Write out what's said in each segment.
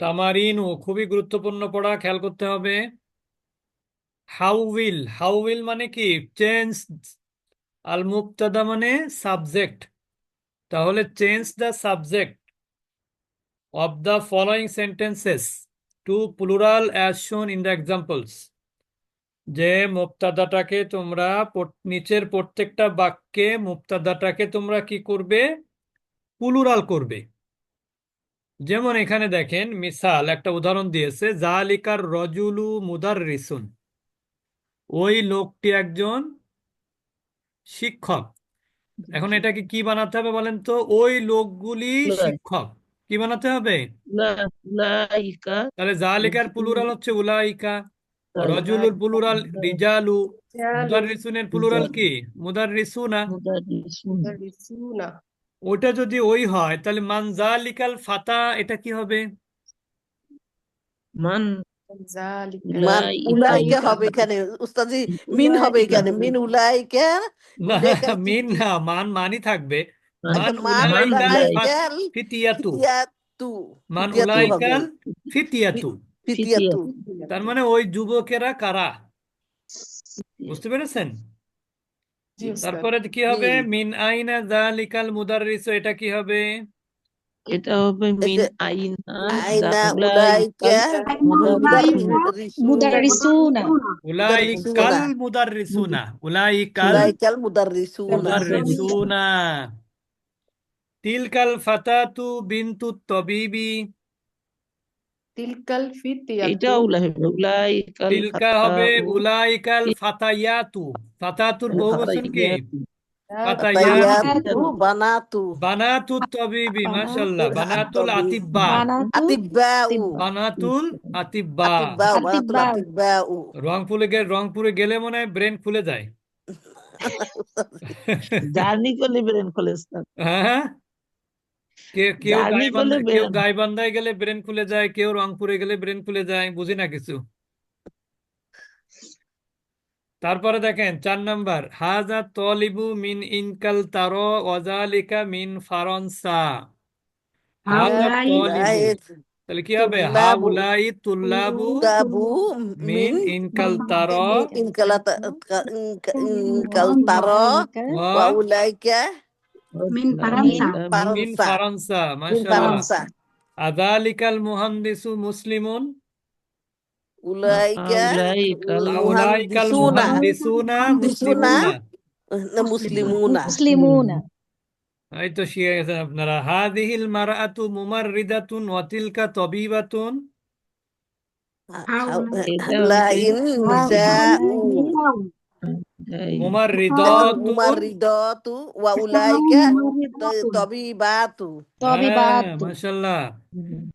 তামারিনু খুবই গুরুত্বপূর্ণ পড়া, খেয়াল করতে হবে। হাউ উইল হাউ উইল মানে কি? চেঞ্জ আল মুবতাদা মানে সাবজেক্ট তাহলে change the subject of the following sentences to plural as shown in the examples যে মুবতাদাটাকে তোমরা নিচের প্রত্যেকটা বাক্যে মুবতাদাটাকে তোমরা কি করবে? প্লুরাল করবে। যেমন এখানে দেখেন মিসাল একটা উদাহরণ দিয়েছে জালিকার রজুলু মুদার রিসুন ওই লোকটি একজন শিক্ষক। এখন এটাকে কি বানাতে হবে বলেন তো? ওই লোকগুলি শিক্ষক। কি বানাতে হবে? তাহলে জালিকার প্লুরাল হচ্ছে উলাইকা রজুলুর প্লুরাল রিজালু। মুদাররিসুনের প্লুরাল কি? মুদাররিসুনা। মুদারিসুন ওটা যদি ওই হয় তাহলে মান জালিকাল ফাতা এটা কি হবে? মান মান উলাইকা উলাইকা হবে এখানে। উস্তাদি মিন হবে এখানে। মিন উলাইকা না মিন না মান মানই থাকবে। মান মান উলাইকাল ফিতিয়াতু। ফিতিয়াতু। মান উলাইকাল ফিতিয়াতু। ফিতিয়াতু। তার মানে ওই যুবকেরা কারা? বুঝতে পেরেছেন? তারপরে কি হবে? মিন আইনা জালিকাল মুদাররিস এটা কি হবে? এটা হবে মিন আইনা মুদারিসুনা উলাইকাল মুদাররিসুনা। উলাইকাল উলাইকাল মুদাররিসুনা। মুদাররিসুনা। তিলকাল ফাতাতু বিনতু তবিবি। তিলকাল ফিতিয়াতু এটা উলাইকাল তিলকা হবে উলাইকাল ফাতায়াতু ফাতাতুর বহুবচন কি? ফাতায়াতু বানাতু। বানাতু তবিবি মাশাআল্লাহ। বানাতুল আতিব্বা। আতিব্বাউ। বানাতুল আতিব্বা। আতিব্বাউ রংপুরে গেলে রংপুরে গেলে মনে হয় ব্রেন খুলে যায়। জার্নি করলে ব্রেন খুলে স্যার হ্যাঁ। কেউ কেউ জার্নি করলে গাইবান্ধা কেউ গাইবান্ধায় গেলে ব্রেন খুলে যায় কেউ রংপুরে গেলে ব্রেন খুলে যায় বুঝি না কিছু? তারপরে দেখেন চার নাম্বার হাজা তলিবু মিন ইনকাল তারো ওয়াজালিকা মিন ফারনসা। হাজা তলিবু। তাহলে কি হবে। হাউলাই তুল্লাবু মিন ইনকাল তারো ইনকাল তারা ওয়া উলাইকা মিন ফারানসা মিন ফারনসা মাশাআল্লাহ আযালিকাল মুহান্দিসু মুসলিমুন উলাইকা উলাইকাল মুহান্দিসুনা মুসলিমুনা মুসলিমুনা এই তো শিখে গেছেন আপনারা হাদিহিল মারআতু মুমাররিদাতুন ওয়া তিলকা তাবিবাতুন লাইন নিসাউ মুমাররিদাতুন মুমাররিদাতু ওয়া উলাইকা তাবিবাতু মাশাআল্লাহ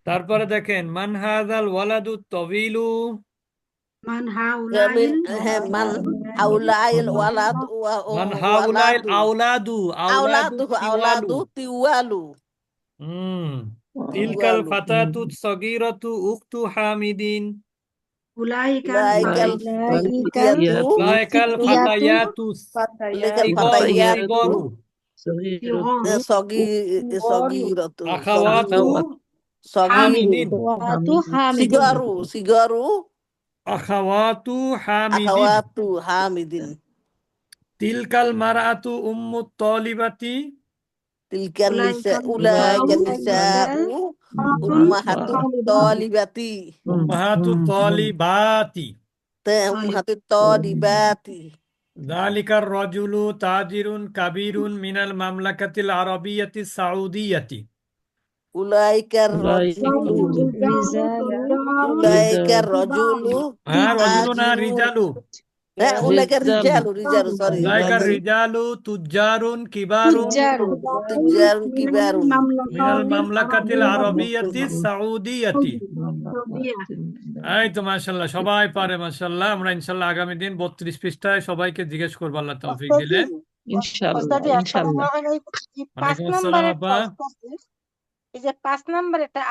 তারপরে দেখেন মান হাযাল ওয়ালাদু তাবিলু মান মিন হাউলাইল হ্যাঁ মান হাউলাইল ওয়ালাদ ওয়া মান হাউলাইল আওলাদু আওলাদু আওলাদু আওলাদু তিওয়ালু হুম তিলকাল ফাতাতু সগীরাতু উখতু হামিদিন উলাইকাল উলাইকাল উলাইকাল ফিতিয়াতু লাইকাল ফাতায়াতু উলাইকাল সিগর ফাতায়াতু সিগরু সিগর সগি সগিরতু আখাওয়াতু সগিরু হামিদিন ওয়াতু হামিদিন সিগারু সিগারু আখাওয়াতু হামিদিন আখাওয়াতু হামিদিন তিলকাল মারআতু উম্মু তলিবাতি তিলকান নিসা উলাইকা উলাইকা নিসাউ উম্মাহাতু তালিবাতি উম্মাহাতু তলিবাতি তা উম্মাহাতু তালিবাতি যালিকার রাজুলু হ্যাঁ রজুলু রিজালু রিজালু। রিজালু সরি উলাইকার রিজালু তুজ্জারুন কিবারুন তুজারুন কিবারুন মিনাল মামলাকাতিল আরাবিয়াতি সাউদিয়াতি এই তো সবাই পারে মাশাল্লাহ আমরা ইনশাল্লাহ আগামী দিন বত্রিশ পৃষ্ঠায় সবাইকে জিজ্ঞেস করব আল্লাহ তৌফিক দিলে ইনশাআল্লাহ ইনশাআল্লাহ ওয়ালাইকুম আসসালাম এই যে পাঁচ নাম্বার এটা